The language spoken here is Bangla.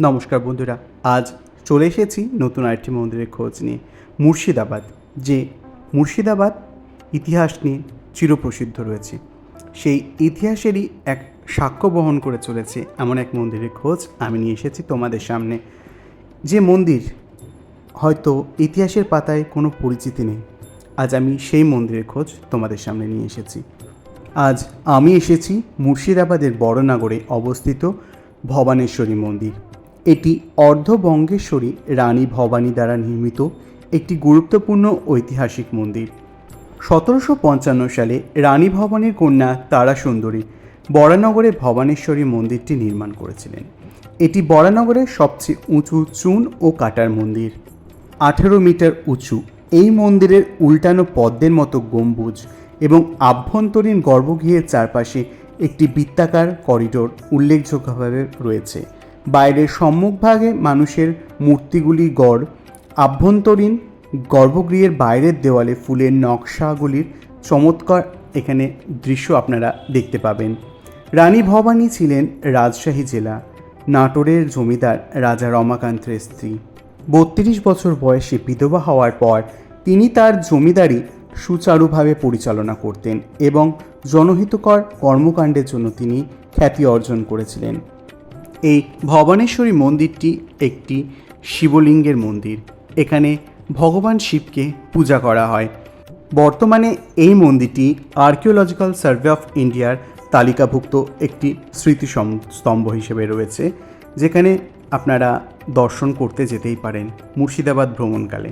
নমস্কার বন্ধুরা, আজ চলে এসেছি নতুন আরেকটি মন্দিরের খোঁজ নিয়ে, মুর্শিদাবাদ, যে মুর্শিদাবাদ ইতিহাস নিয়ে চিরপ্রসিদ্ধ রয়েছে। সেই ইতিহাসেরই এক সাক্ষ্য বহন করে চলেছে এমন এক মন্দিরের খোঁজ আমি নিয়ে এসেছি তোমাদের সামনে। যে মন্দির হয়তো ইতিহাসের পাতায় কোনো পরিচিতি নেই, আজ আমি সেই মন্দিরের খোঁজ তোমাদের সামনে নিয়ে এসেছি। আজ আমি এসেছি মুর্শিদাবাদের বড়নগরে অবস্থিত ভবানেশ্বরী মন্দির। এটি অর্ধবঙ্গেশ্বরী রানী ভবানী দ্বারা নির্মিত একটি গুরুত্বপূর্ণ ঐতিহাসিক মন্দির। সতেরোশো পঞ্চান্ন সালে রানী ভবানীর কন্যা তারা সুন্দরী বরানগরে ভবানেশ্বরী মন্দিরটি নির্মাণ করেছিলেন। এটি বরানগরের সবচেয়ে উঁচু চুন ও কাটার মন্দির। আঠেরো মিটার উঁচু। এই মন্দিরের উল্টানো পদ্মের মতো গম্বুজ এবং আভ্যন্তরীণ গর্ভগৃহের চারপাশে একটি বৃত্তাকার করিডোর উল্লেখযোগ্যভাবে রয়েছে। বাইরের সম্মুখভাগে মানুষের মূর্তিগুলি গড়, আভ্যন্তরীণ গর্ভগৃহের বাইরের দেওয়ালে ফুলের নকশাগুলির চমৎকার এখানে দৃশ্য আপনারা দেখতে পাবেন। রানী ভবানী ছিলেন রাজশাহী জেলা, নাটোরের জমিদার রাজা রমাকান্তের স্ত্রী। বত্রিশ বছর বয়সে বিধবা হওয়ার পর তিনি তার জমিদারি সুচারুভাবে পরিচালনা করতেন এবং জনহিতকর কর্মকাণ্ডের জন্য তিনি খ্যাতি অর্জন করেছিলেন। এই ভবানেশ্বরী মন্দিরটি একটি শিবলিঙ্গের মন্দির। এখানে ভগবান শিবকে পূজা করা হয়। বর্তমানে এই মন্দিরটি আর্কিওলজিক্যাল সার্ভে অফ ইন্ডিয়ার তালিকাভুক্ত একটি স্মৃতি স্তম্ভ হিসেবে রয়েছে, যেখানে আপনারা দর্শন করতে যেতেই পারেন মুর্শিদাবাদ ভ্রমণকালে।